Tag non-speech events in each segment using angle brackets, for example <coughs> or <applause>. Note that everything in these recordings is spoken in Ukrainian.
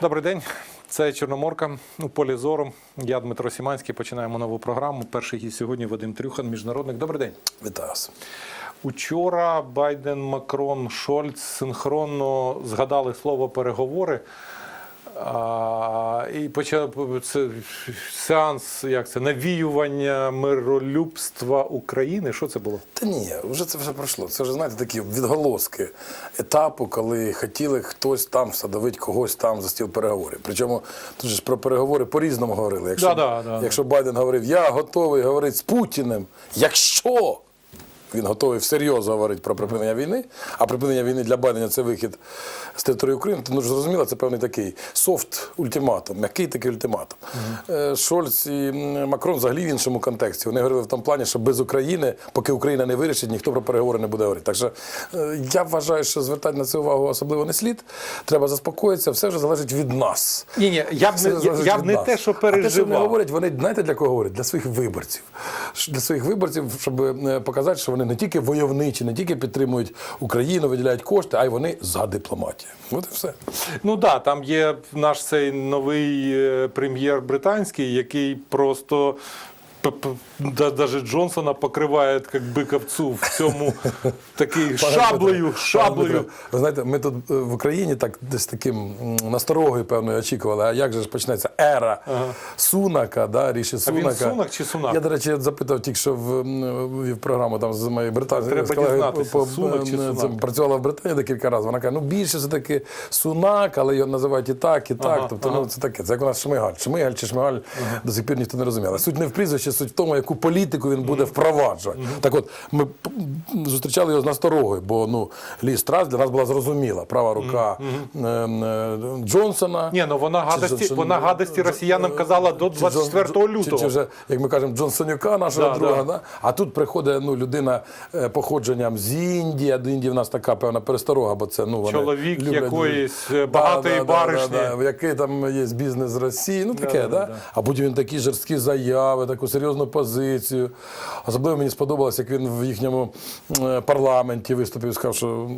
Добрий день, це Чорноморка у полі зору. Я Дмитро Сіманський. Починаємо нову програму. Перший гість сьогодні Вадим Трюхан, міжнародник. Добрий день. Вітаю вас. Учора Байден, Макрон, Шольц синхронно згадали слово переговори. А, і почав це сеанс, як це навіювання миролюбства України. Що це було? Та ні, вже це вже пройшло. Це вже знаєте такі відголоски етапу, коли хотіли хтось там садовить когось там за стіл переговорів. Причому тут ж про переговори по-різному говорили. Якщо, да. якщо Байден говорив, я готовий говорити з Путіним, якщо він готовий всерйоз говорити про припинення війни, а припинення війни для Байдена це вихід з території України, то ну ж зрозуміло, це певний такий софт ультиматум, м'який такий ультиматум. Е, Шольц і Макрон взагалі в іншому контексті. Вони говорили в тому плані, що без України, поки Україна не вирішить, ніхто про переговори не буде говорити. Так що е, я вважаю, що звертати на це увагу особливо не слід. Треба заспокоїтися, все вже залежить від нас. Ні, ні, я б не, я, я б не те, що А те, що вони говорять, вони знаєте для кого говорять? Для своїх виборців. Для своїх виборців, щоб е, показати, що вони не тільки войовничі, не тільки підтримують Україну, виділяють кошти, а й вони за дипломатію. От і все. Ну так, да, там є наш цей новий е, прем'єр британський, який просто. Даже Джонсона покриває як бика овцу в цьому <laughs> такий шаблею, шаблею. Ви знаєте, ми тут е, в Україні так десь таким насторогою певною очікували, а як же ж почнеться ера Сунака, да, Ріші А він Сунак чи Сунак? Я, до речі, запитав тільки що в, в програму там з Сунак? це, працювала в Британії декілька разів. Вона каже, ну більше все таки Сунак, але його називають і так, і так. Ага, тобто, ага. ну це таке. Це як у нас Шмигаль. Шмигаль чи Шмигаль до сих пір ніхто не розуміє. Суть не в прізвищі, суть в тому, яку політику він буде впроваджувати. Так от, ми зустрічали його з насторогою, бо ну, Ліс Трас для нас була зрозуміла. Права рука е, е, Джонсона. Ні, ну вона гадості, Джонсон- вона гадості росіянам казала до 24 Джон- Чи, лютого. чи вже, як ми кажемо, Джонсонюка, нашого Да, друга. да. Да. А тут приходить ну, людина е, походженням з Індії, до Індії в нас така певна пересторога, бо це ну, вони Чоловік люблять- якоїсь, е, багатої баришні. в який там є бізнес з Росії, ну таке, да, да, да. А потім він такі жорсткі заяви, таку серйозну позицію. Особливо мені сподобалось, як він в їхньому е, парламенті виступив і сказав, що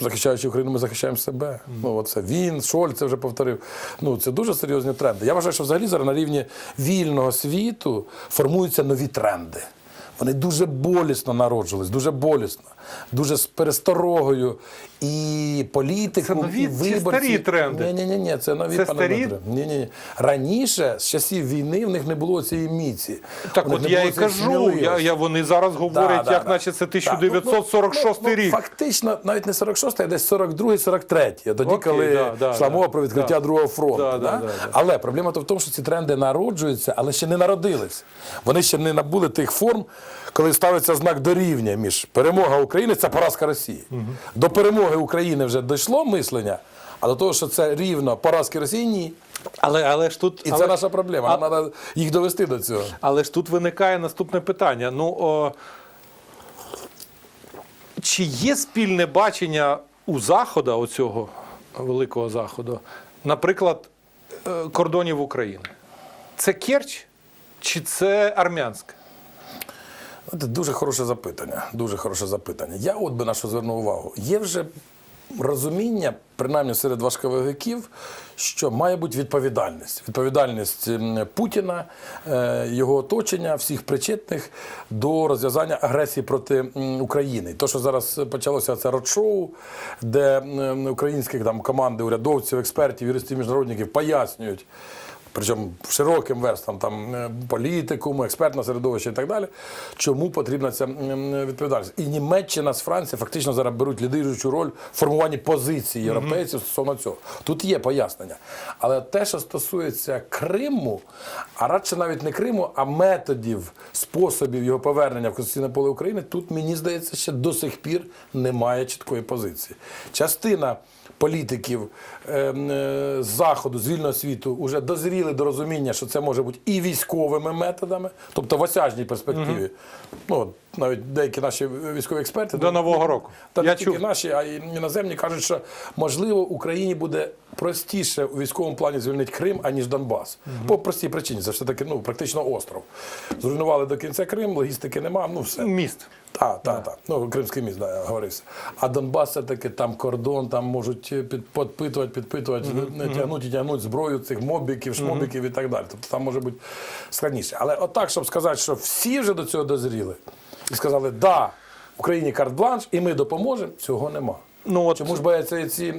захищаючи Україну, ми захищаємо себе. Ну, оце він, Шоль це вже повторив. Ну, це дуже серйозні тренди. Я вважаю, що взагалі зараз на рівні вільного світу формуються нові тренди. Вони дуже болісно народжувались, дуже болісно, дуже з пересторогою. І політику, Це нові і виборці. старі тренди? Ні, ні, ні, ні, це нові Це пане старі? Ні, ні, ні. Раніше, з часів війни, в них не було цієї міці. Так от я і кажу, я, я, вони зараз говорять, Да, як да, наче це да. Так, ну, 1946 ну, ну, рік. Фактично, навіть не 46, а десь 42-й, 43-й. Тоді, Окей, коли да, да, йшла да. мова про відкриття Да. другого фронту. Да, Да, да, да, да. Але проблема то в тому, що ці тренди народжуються, але ще не народились. Вони ще не набули тих форм, коли ставиться знак дорівня між перемога України це поразка Росії. До перемоги України вже дійшло мислення, а до того, що це рівно поразки Росії, ні. Але, але ж тут, І але, це наша проблема. а- треба їх довести до цього. але ж тут виникає наступне питання. Ну, о, чи є спільне бачення у Заходу, оцього великого Заходу, наприклад, е, кордонів України? Це Керч чи це Армянськ? Це дуже хороше запитання. Дуже хороше запитання. Я от би на що звернув увагу. Є вже розуміння, принаймні серед важковиків, що має бути відповідальність. Відповідальність Путіна, е, його оточення, всіх причетних до розв'язання агресії проти України. То, що зараз почалося, це родшоу, де м, українські там команди урядовців, експертів, юристів, міжнародників пояснюють. Причому широким верствам там е, політикуму, експертне середовище і так далі. Чому потрібна ця відповідальність? І Німеччина з Францією фактично зараз беруть лідируючу роль в формуванні позиції європейців стосовно цього. Тут є пояснення. Але те, що стосується Криму, а радше навіть не Криму, а методів, способів його повернення в конституційне поле України, тут мені здається, ще до сих пір немає чіткої позиції. Частина політиків е, е, з заходу, з вільного світу, вже дозріли до розуміння, що це може бути і військовими методами, тобто в осяжній перспективі. Ну, навіть деякі наші військові експерти До Нового року. Та Я не тільки чув. наші, а й іноземні кажуть, що можливо Україні буде простіше у військовому плані звільнити Крим, аніж Донбас. По простій причині. Це ж таки ну, практично остров. Зруйнували до кінця Крим, логістики нема, ну все. Міст. Так, так, так. Ну, Кримський міст, да, говорився. А Донбас це таки там кордон, там можуть під, підпитувати, підпитувати, не тягнуть і тягнуть зброю цих мобіків, шмобіків і так далі. Тобто там може бути складніше. Але отак, щоб сказати, що всі вже до цього дозріли і сказали, да, Україні карт-бланш, і ми допоможемо, цього нема. Ну, от- Чому ж бояться ці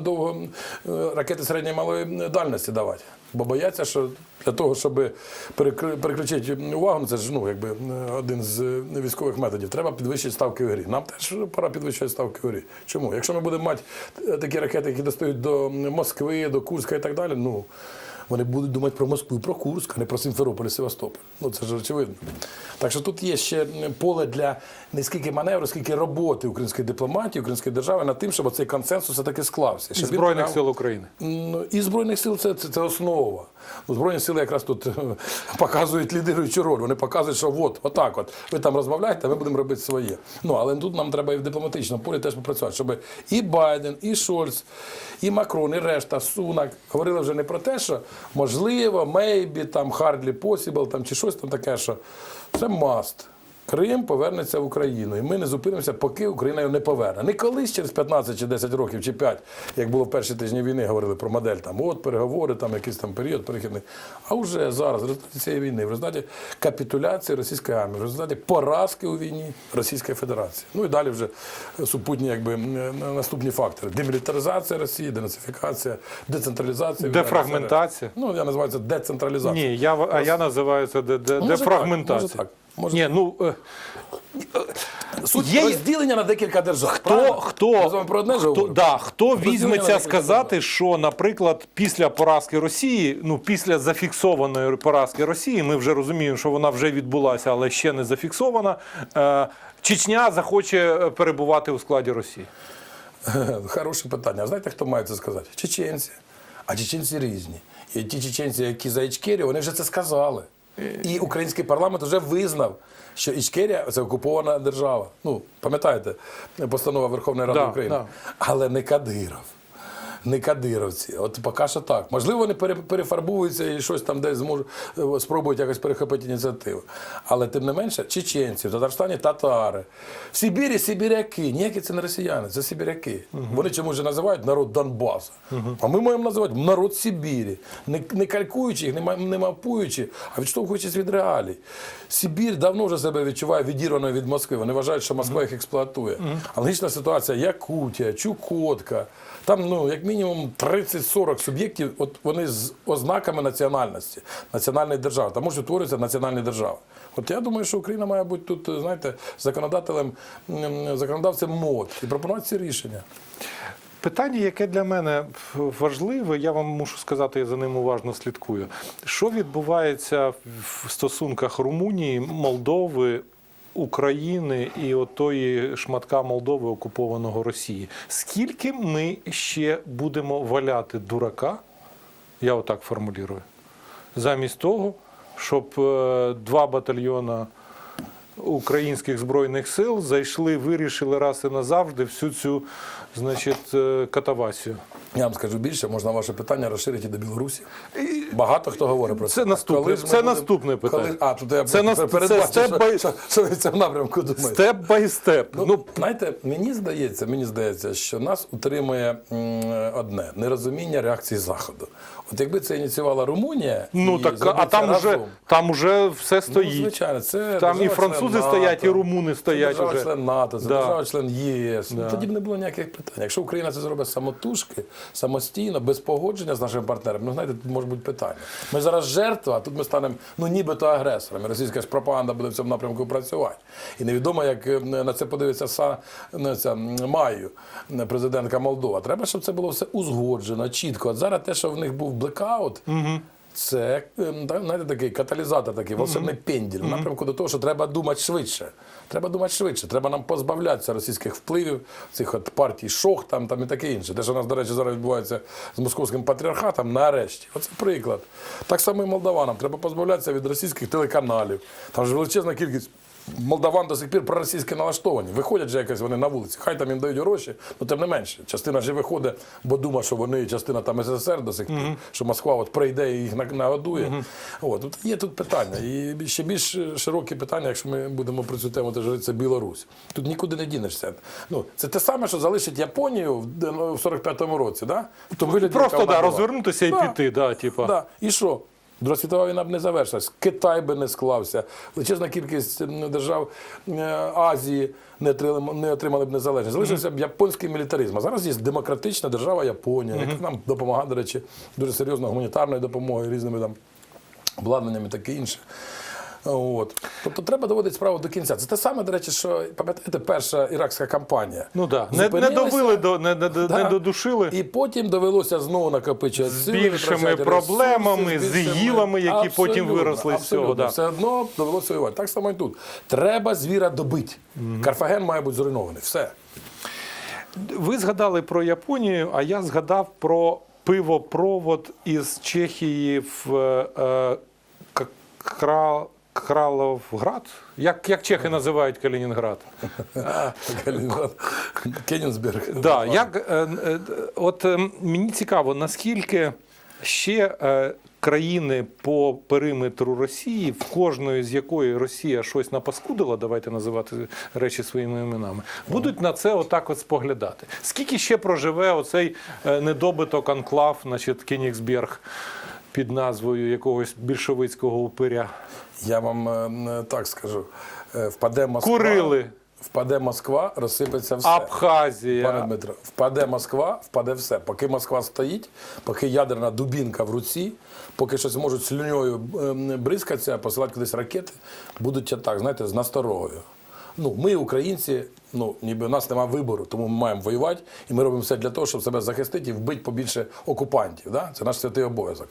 довго е, ракети середньої малої дальності давати? Бо бояться, що для того, щоб переключити увагу, ну, це ж ну, якби е, один з е, військових методів, треба підвищити ставки в грі. Нам теж пора підвищити ставки в грі. Чому? Якщо ми будемо мати е, такі ракети, які достають до Москви, до Курська і так далі, ну. Вони будуть думати про Москву, про Курськ, а не про Сімферополь і Севастополь. Ну це ж очевидно. Так що тут є ще поле для не скільки маневру, скільки роботи української дипломатії, української держави над тим, щоб цей консенсус все-таки склався. Щоб він Збройних прям- сил України. Ну, І Збройних сил це, це, це основа. Ну, Збройні сили якраз тут е, <laughs> показують лідируючу роль. Вони показують, що от, отак от, ви там розмовляєте, а ми будемо робити своє. Ну, але тут нам треба і в дипломатичному полі теж попрацювати, щоб і Байден, і Шольц, і Макрон, і решта, Сунак говорили вже не про те, що можливо, мейбі, там Хардлі Посібл, там чи щось там таке, що це маст. Крим повернеться в Україну, і ми не зупинимося, поки Україна його не поверне. Не колись через 15 чи 10 років, чи 5, як було в перші тижні війни, говорили про модель там, от переговори, там якийсь там період перехідний. А вже зараз, в результаті цієї війни, в результаті капітуляції російської армії, в результаті поразки у війні Російської Федерації. Ну і далі вже супутні, якби м, наступні фактори: демілітаризація Росії, денацифікація, децентралізація. Дефрагментація. Ну, я називаю це децентралізація. Ні, я, а я називаю це де, де, Може дефрагментація. Ні, ну, е, Суть Є- розділення на декілька держав. Хто, правильно? хто, Ми з вами про одне ж хто, говоримо? да, хто Розділення на візьметься декілька сказати, що, наприклад, після поразки Росії, ну після зафіксованої поразки Росії, ми вже розуміємо, що вона вже відбулася, але ще не зафіксована. Е, Чечня захоче е, перебувати у складі Росії. <laughs> Хороше питання. А знаєте, хто має це сказати? Чеченці. А чеченці різні. І ті чеченці, які за Ічкерію, вони вже це сказали. І український парламент вже визнав, що Ічкерія це окупована держава. Ну, пам'ятаєте, постанова Верховної Ради Да, України. да. Але не Кадиров. Не кадировці. От поки що так. Можливо, вони пере- перефарбуються і щось там десь зможуть е, спробують якось перехопити ініціативу. Але тим не менше, чеченці, в Татарстані татари. В Сибірі сибіряки. Ніякі це не росіяни, це сибіряки. Вони чомусь же називають народ Донбасу. А ми маємо називати народ Сибірі. Не, не калькуючи їх, не, не мапуючи, а відштовхуючись від реалій. Сибір давно вже себе відчуває відірваною від Москви. Вони вважають, що Москва їх експлуатує. Аналогічна ситуація Якутія, Чукотка. Там, ну, як мінімум 30-40 суб'єктів, от вони з ознаками національності, національної держави. Там можуть утворюватися національні держави. От я думаю, що Україна має бути тут, знаєте, законодателем, законодавцем мод і пропонувати ці рішення. Питання, яке для мене важливе, я вам мушу сказати, я за ним уважно слідкую. Що відбувається в стосунках Румунії, Молдови, України і отої шматка Молдови, окупованого Росії? Скільки ми ще будемо валяти дурака? Я отак формулюю. Замість того, щоб е, два батальйона українських збройних сил зайшли, вирішили раз і назавжди всю цю значить, е, катавасію. Я вам скажу більше, можна ваше питання розширити до Білорусі. Багато хто говорить про це. Це наступне- це будемо- наступне питання. Коли- А, тут я Це нас- передбачу, це що, що, що ви в цьому напрямку думаєте. Степ бай степ. Ну, Ну, знаєте, мені здається, мені здається, що нас утримує м, одне нерозуміння реакції Заходу. От якби це ініціювала Румунія, ну і так, а там це уже, там уже все Ну, стоїть. звичайно, це Там і французи НАТО, стоять, і румуни стоять Це уже. держава-член НАТО, це Да. держава-член ЄС. Ну, тоді б не було ніяких питань. Якщо Україна це зробить самотужки, самостійно, без погодження з нашим партнером, ну знаєте, тут може бути питання. Ми зараз жертва, а тут ми станемо ну нібито агресорами. Російська ж пропаганда буде в цьому напрямку працювати. І невідомо, як е, на це подивиться са, ну, ця, Маю, президентка Молдова. Треба, щоб це було все узгоджено, чітко. От зараз те, що в них був блекаут. Це ем, знаєте, такий каталізатор, такий волшебний пенділь в напрямку до того, що треба думати швидше. Треба думати швидше. Треба нам позбавлятися російських впливів, цих от партій шох там, там і таке інше. Те, що у нас, до речі, зараз відбувається з московським патріархатом, нарешті. Оце приклад. Так само і молдаванам. Треба позбавлятися від російських телеканалів. Там ж величезна кількість молдаван до сих пір проросійськи налаштовані. Виходять же якось вони на вулиці. Хай там їм дають гроші, ну тим не менше. Частина ж виходить, бо думає, що вони частина там СССР до сих пір, що Москва от прийде і їх на- нагодує. От тут є тут питання. І ще більш широкі питання, якщо ми будемо про цю тему, то це Білорусь. Тут нікуди не дінешся. Ну це те саме, що залишить Японію в де- ну, в 45-му році, да? В тому вигляді, Просто да, розвернутися і Да. піти. Да, типа. Да. І що? Друга світова війна б не завершилась. Китай би не склався. Величезна кількість держав е, Азії не отримали, не отримали б незалежність. Залишився б японський мілітаризм. А зараз є демократична держава Японія, яка нам допомагає, до речі, дуже серйозно гуманітарною допомогою, різними там обладнаннями таке інше. От. Тобто треба доводити справу до кінця. Це те саме, до речі, що пам'ятаєте, перша іракська кампанія. Ну да. Не, не довели до не, не, не додушили. І потім довелося знову накопичувати З більшими проблемами, з ІГІЛами, які потім виросли з цього, да. Все одно довелося воювати. Так само і тут. Треба звіра добити. Карфаген має бути зруйнований. Все. Ви згадали про Японію, а я згадав про пивопровод із Чехії в е, К- Кра- Краловград. Як, як чехи називають Калінінград? <laughs> Калінінград. Кенінсберг. Да, як, е, е, от е, мені цікаво, наскільки ще е, країни по периметру Росії, в кожної з якої Росія щось напаскудила, давайте називати речі своїми іменами, будуть на це отак от споглядати. Скільки ще проживе оцей недобиток анклав, значить, Кенігсберг під назвою якогось більшовицького упиря? Я вам е, так скажу. Е, Впаде Москва. Курили. Впаде Москва, розсипеться все. Абхазія. Пане Дмитро, впаде Москва, впаде все. Поки Москва стоїть, поки ядерна дубінка в руці, поки щось можуть слюньою бризкатися, посилати кудись ракети, будуть так, знаєте, з насторогою. Ну, ми, українці, ну, ніби у нас немає вибору, тому ми маємо воювати, і ми робимо все для того, щоб себе захистити і вбити побільше окупантів. Да? Це наш святий обов'язок.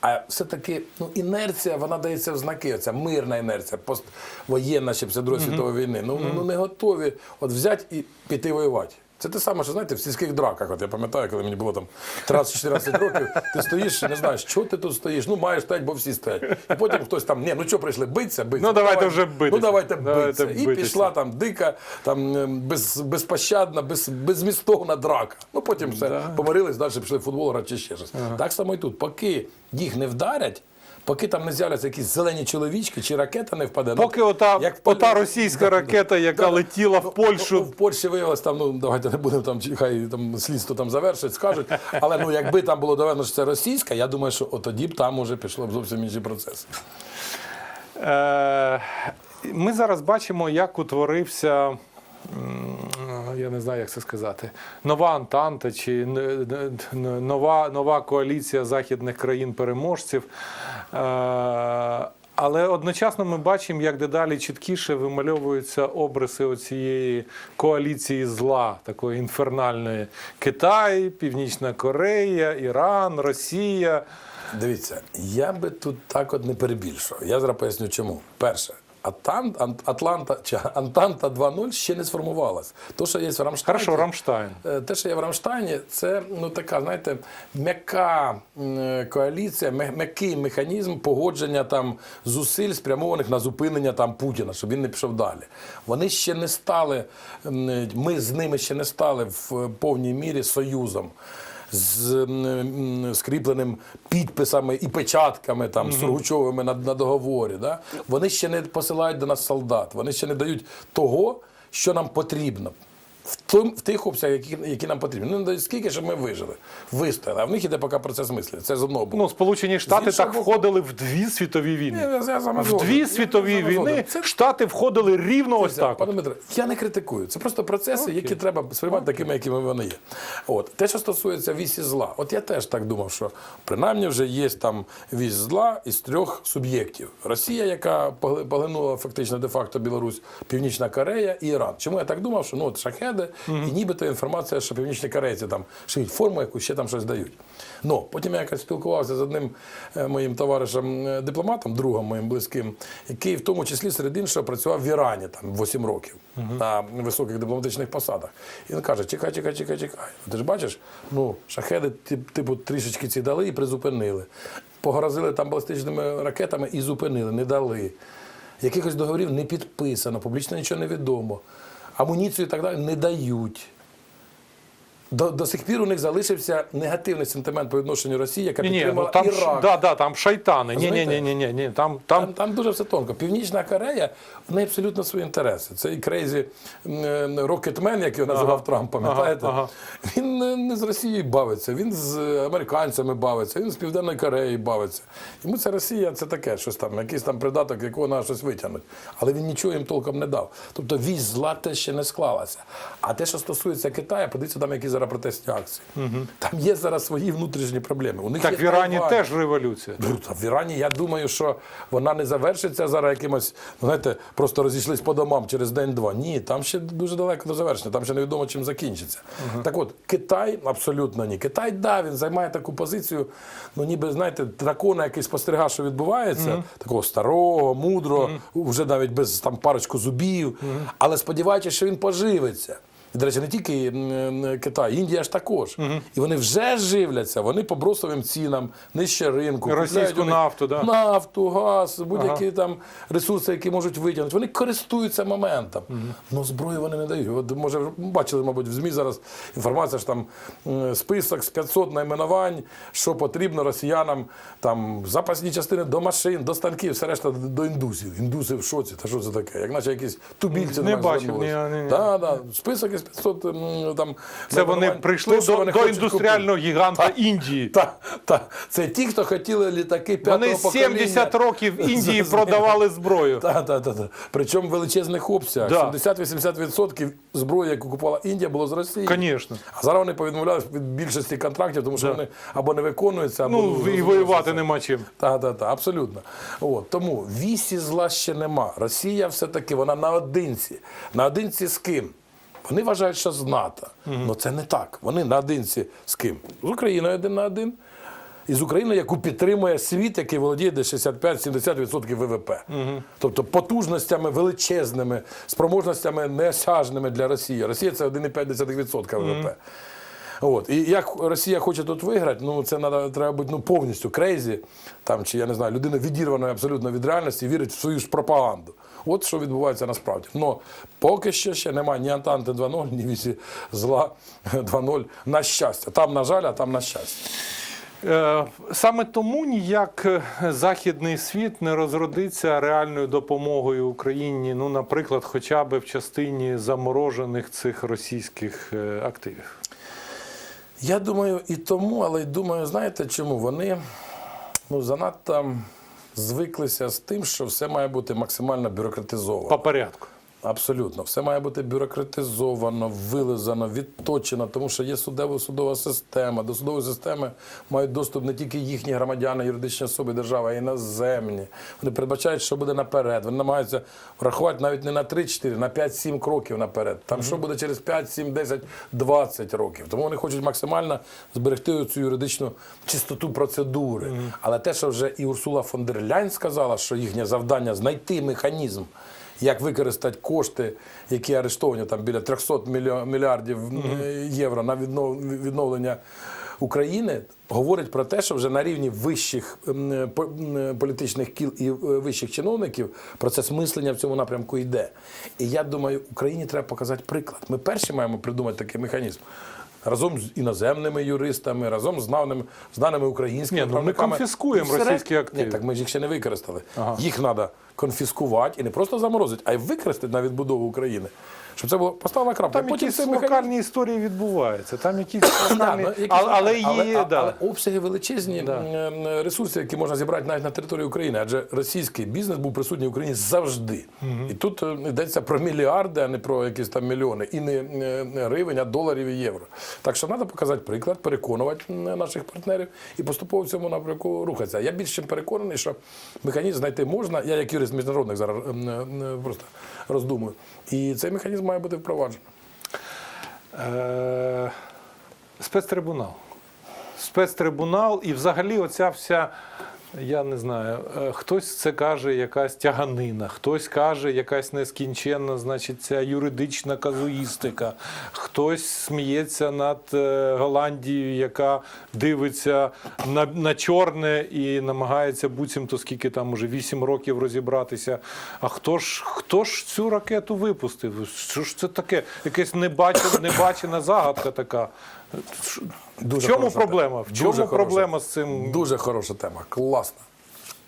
А все-таки ну, інерція, вона дається в знаки. Оця мирна інерція, поствоєнна ще після Другої світової війни. Ну, ну, не готові от взяти і піти воювати. Це те саме, що знаєте, в сільських драках. От я пам'ятаю, коли мені було там 13-14 років, ти стоїш, не знаєш, що ти тут стоїш. Ну, маєш стоять, бо всі стоять. І потім хтось там, ні, ну що прийшли, битися, битися. Ну, давайте вже битися. Ну, давайте, Давайте битися. І пішла там дика, там ем, без, безпощадна, без, безмістовна драка. Ну, потім все, помирились, далі пішли в футбол грати чи ще щось. Так само і тут. Поки їх не вдарять, Поки там не з'являться якісь зелені чоловічки, чи ракета не впаде. ну, ота, як в ота російська Да, ракета, яка да. летіла в Ну, Польщу, ну, в Польщі виявилось там, ну давайте не будемо там, хай там слідство там завершить, скажуть. Але ну якби там було доведено, що це російська, я думаю, що тоді б там уже пішло б зовсім інші процеси. Е, Ми зараз бачимо, як утворився. Я не знаю, як це сказати. Нова Антанта чи нова, нова коаліція західних країн-переможців. Е, Але одночасно ми бачимо, як дедалі чіткіше вимальовуються обриси оцієї коаліції зла, такої інфернальної. Китай, Північна Корея, Іран, Росія. Дивіться, я би тут так от не перебільшував. Я зараз поясню чому. Перше. Атан, Ан- Атланта чи <laughs> Антанта 2.0 ще не сформувалась. То, що є в Рамштайні, Хорошо, Рамштайн. Е, Те, що є в Рамштайні, це ну така, знаєте, м'яка коаліція, м'я- м'який механізм погодження там зусиль, спрямованих на зупинення там Путіна, щоб він не пішов далі. Вони ще не стали, ми з ними ще не стали в повній мірі союзом. З скріпленим підписами і печатками там Сургучовими на, на договорі. Да? Вони ще не посилають до нас солдат, вони ще не дають того, що нам потрібно. В, том, в тих обсягах, які, які нам потрібні. Ну, скільки, щоб ми вижили, вистояли. А в них іде поки процес мислення. Це з одного боку. Ну, Сполучені Штати так боку- входили в дві світові війни. Ні, я- я з В згоден. дві світові згоден. війни Це- Штати входили рівно ось так. Пане. Дмитре, я не критикую. Це просто процеси, які треба сприймати такими, якими вони є. От те, що стосується вісі зла, от я теж так думав, що принаймні вже є там вісь зла із трьох суб'єктів: Росія, яка погли- поглинула фактично де-факто Білорусь, Північна Корея і Іран. Чому я так думав, що ну от шахеди, і нібито інформація, що північні корейці там шиють форму, яку ще там щось дають. Ну потім я якось спілкувався з одним е, моїм товаришем е, дипломатом, другом моїм близьким, який в тому числі серед іншого працював в Ірані там 8 років на високих дипломатичних посадах. І він каже: чекай, чекай, чекай, чекай. Ти ж бачиш, ну шахеди типу трішечки ці дали і призупинили. Погрозили там балістичними ракетами і зупинили, не дали. якихось договорів не підписано, публічно нічого не відомо, амуніцію і так далі не дають. До, до сих пір у них залишився негативний сентимент по відношенню Росії, яка Ні, ні, ну підтримала там, Ірак. да, да, там шайтани. Ні, ні, ні, ні, ні, ні. Там, там, Там, там дуже все тонко. Північна Корея, в неї абсолютно свої інтереси. Цей крейзі Рокетмен, як його називав Ага. Трамп, пам'ятаєте? Ага, ага. Він не, не з Росією бавиться, він з американцями бавиться, він з Південної Кореї бавиться. Йому це Росія, це таке, щось там, якийсь там придаток, якого треба щось витягнути. Але він нічого їм толком не дав. Тобто вісь зла те ще не склалася. А те, що стосується Китаю, подивіться там, які зараз протестні акції. Там є зараз свої внутрішні проблеми. У них так в Ірані Тайвань. теж революція. Ну, В Ірані я думаю, що вона не завершиться зараз якимось, знаєте, просто розійшлись по домам через день-два. Ні, там ще дуже далеко до завершення, там ще невідомо чим закінчиться. Так от, Китай абсолютно ні. Китай, да, він займає таку позицію, ну ніби, знаєте, дракона, який спостерігає, що відбувається, такого старого, мудрого, вже навіть без там парочку зубів, але сподіваючись, що він поживиться. І, до речі, не тільки Китай, Індія ж також. І вони вже живляться, вони по бросовим цінам, нижче ринку. Російську нафту, да. нафту, газ, будь-які там ресурси, які можуть витягнути. Вони користуються моментом. Ну зброю вони не дають. От, може, бачили, мабуть, в ЗМІ зараз інформація, що там список з 500 найменувань, що потрібно росіянам, там запасні частини до машин, до станків, все решта до індусів. Індуси в шоці. Та що це таке? Як наче якісь тубільці Не на бачив, ні, ні, ні. Да, да. Список із 500 там. Це вони прийшли до, вони до індустріального гіганта Так. Індії. та, та. Це ті, хто хотіли літаки п'ятого Вони покоління. 70 років <laughs> Індії продавали зброю. Так, так, так. Причому в величезних обсягах. Да. 70-80% зброї, яку купувала Індія, було з Росії. Звісно. А зараз вони повідмовлялися від більшості контрактів, тому що Да. вони або не виконуються, або Ну, і воювати нема чим. Так, так, так, абсолютно. От, тому вісі зла ще нема. Росія все-таки вона наодинці. Наодинці з ким? Вони вважають, що з НАТО. Ну це не так. Вони наодинці з ким? З Україною один на один. І з Україною, яку підтримує світ, який володіє десь 65-70% ВВП. Тобто потужностями величезними, спроможностями неосяжними для Росії. Росія це 1,5% ВВП. От. І як Росія хоче тут виграти, ну це надо, треба бути ну, повністю крейзі, там, чи я не знаю, людина відірвана абсолютно від реальності і вірить в свою ж пропаганду. От що відбувається насправді. Но поки що ще немає ні Антанти 2.0, ні вісі зла 2.0 на щастя. Там, на жаль, а там на щастя. Е, Саме тому ніяк е, західний світ не розродиться реальною допомогою Україні, ну, наприклад, хоча б в частині заморожених цих російських е, активів. Я думаю, і тому, але й думаю, знаєте чому? Вони ну, занадто звиклися з тим, що все має бути максимально бюрократизовано. По порядку. Абсолютно, все має бути бюрократизовано, вилизано, відточено, тому що є судово судова система. До судової системи мають доступ не тільки їхні громадяни, юридичні особи держави, а й іноземні. Вони передбачають, що буде наперед. Вони намагаються врахувати навіть не на 3-4, на 5-7 кроків наперед. Там що буде через 5, 7, 10, 20 років. Тому вони хочуть максимально зберегти цю юридичну чистоту процедури. Але те, що вже і Урсула фон дер Ляйн сказала, що їхнє завдання знайти механізм як використати кошти, які арештовані там біля 300 мільйо- мільярдів євро на відновлення України, говорить про те, що вже на рівні вищих політичних кіл і е, вищих чиновників процес мислення в цьому напрямку йде. І я думаю, Україні треба показати приклад. Ми перші маємо придумати такий механізм. Разом з іноземними юристами, разом з знаними, знаними українськими Ні, ну ми конфіскуємо всеред- російські активи. Ні, так ми ж їх ще не використали. Ага. Їх треба конфіскувати і не просто заморозити, а й використати на відбудову України. Щоб це було поставлена крапка. Там Потім якісь цей локальні історії відбуваються. Там якісь <coughs> Да, локальні... ну, якісь але, але, є, але, да. але обсяги величезні Да. ресурси, які можна зібрати навіть на території України, адже російський бізнес був присутній в Україні завжди. І тут е, йдеться про мільярди, а не про якісь там мільйони, і не, гривень, а доларів і євро. Так що треба показати приклад, переконувати наших партнерів і поступово в цьому напрямку рухатися. Я більш чим переконаний, що механізм знайти можна. Я як юрист міжнародних зараз просто роздумую. І цей механізм має бути впроваджений. Е, спецтрибунал. Спецтрибунал і взагалі оця вся Я не знаю. Е, Хтось це каже якась тяганина, хтось каже якась нескінченна, значить, ця юридична казуїстика. Хтось сміється над е, Голландією, яка дивиться на, на чорне і намагається буцімто скільки там уже 8 років розібратися. А хто ж хто ж цю ракету випустив? Що ж це таке? Якась небачена, небачена загадка така. Дуже в чому проблема? В чому Дуже хороша. з цим? Дуже хороша тема, класна.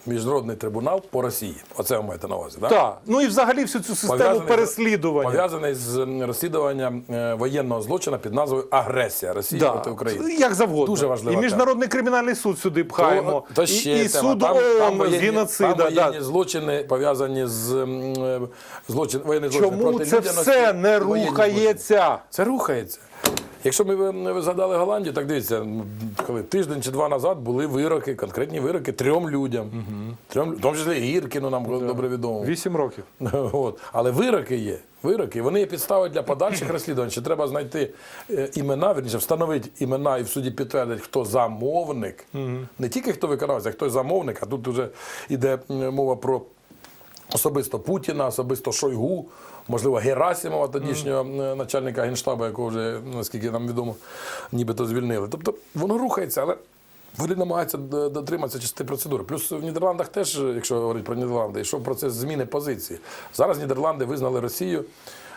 Міжнародний трибунал по Росії. Оце ви маєте на увазі, так? Так, ну і взагалі всю цю систему Пов'язаний переслідування. Пов'язаний з розслідуванням е, воєнного злочину під назвою Агресія Росії Да. проти України. Як завгодно. Дуже важлива І міжнародний кримінальний суд сюди пхаємо. То і, ще і тема. суд Там- з геноцида. Там воєнні да. злочини пов'язані з е, злочин, воєнні злочини Чому проти це людяності все не рухається? Це рухається. Якщо ми згадали Голландію, так дивіться, коли тиждень чи два назад були вироки, конкретні вироки трьом людям. Трьом, лю- в тому числі Гіркіну нам добре відомо. Вісім років. <laughs> От. Але вироки є. Вироки, вони є підставою для подальших розслідувань. Ще треба знайти е, імена, верніше, встановити імена і в суді підтвердити, хто замовник. Не тільки хто виконавець, а хто замовник, а тут вже йде мова про особисто Путіна, особисто Шойгу, можливо, Герасимова, тодішнього е, начальника генштабу, якого вже, наскільки нам відомо, нібито звільнили. Тобто воно рухається, але. Вони намагаються дотриматися частини процедури. Плюс в Нідерландах теж, якщо говорити про Нідерланди, йшов процес зміни позиції. Зараз Нідерланди визнали Росію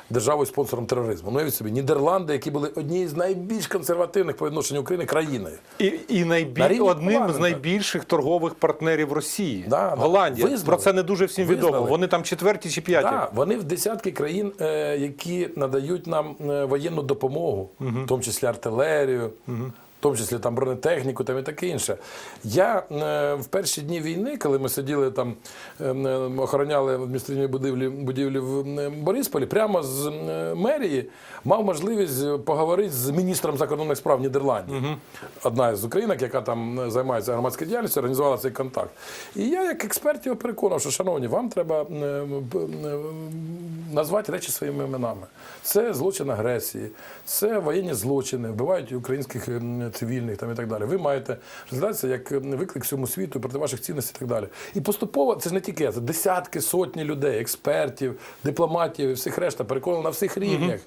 державою спонсором тероризму. Ну, уявіть собі, Нідерланди, які були однією з найбільш консервативних по відношенню України країною. І, і найбіль... одним одним з найбільших найбільших торгових партнерів Росії. Да. Голландія. Визнали. Про це не дуже всім відомо. Вони там четверті чи п'яті. Да, вони в десятки країн, е, які надають нам е, воєнну допомогу, в тому числі артилерію, в тому числі там бронетехніку там і таке інше. Я е, в перші дні війни, коли ми сиділи там, е, е, охороняли адміністративні будівлі, будівлі в Борисполі, прямо з е, мерії мав можливість поговорити з міністром закордонних справ Нідерландів. Одна з українок, яка там займається громадською діяльністю, організувала цей контакт. І я, як експерт, його переконав, що, шановні, вам треба е, е, назвати речі своїми іменами. Це злочин агресії, це воєнні злочини, вбивають українських цивільних там і так далі. Ви маєте розглядатися як виклик всьому світу проти ваших цінностей і так далі. І поступово це ж не тільки я, це десятки, сотні людей, експертів, дипломатів і всіх решта переконали на всіх рівнях.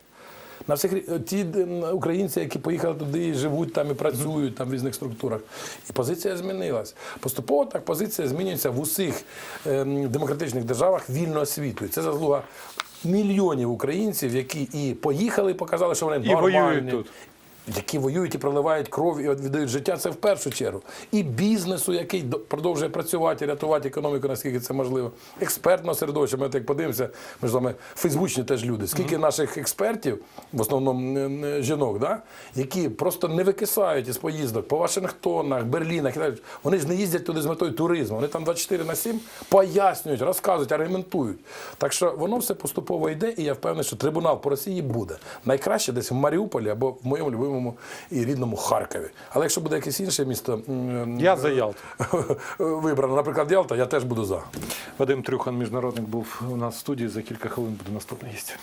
На всіх ті українці, які поїхали туди і живуть там і працюють там в різних структурах. І позиція змінилась. Поступово так позиція змінюється в усіх ем, демократичних державах вільного світу. І це заслуга мільйонів українців, які і поїхали, і показали, що вони І воюють тут. Які воюють і проливають кров і віддають життя, це в першу чергу. І бізнесу, який до- продовжує працювати рятувати економіку, наскільки це можливо. Експертного середовища, ми так подивимося, ми ж вами фейсбучні теж люди. Скільки наших експертів, в основному м, м, жінок, да, які просто не викисають із поїздок по Вашингтонах, Берлінах, і так вони ж не їздять туди з метою туризму. Вони там 24 на 7 пояснюють, розказують, аргументують. Так що воно все поступово йде, і я впевнений, що трибунал по Росії буде. Найкраще десь в Маріуполі або в моєму любимому і рідному Харкові. Але якщо буде якесь інше місто Я за Ялту. <laughs> вибрано, наприклад, Ялта, я теж буду за. Вадим Трюхан, міжнародник, був у нас в студії. За кілька хвилин буде наступний гість.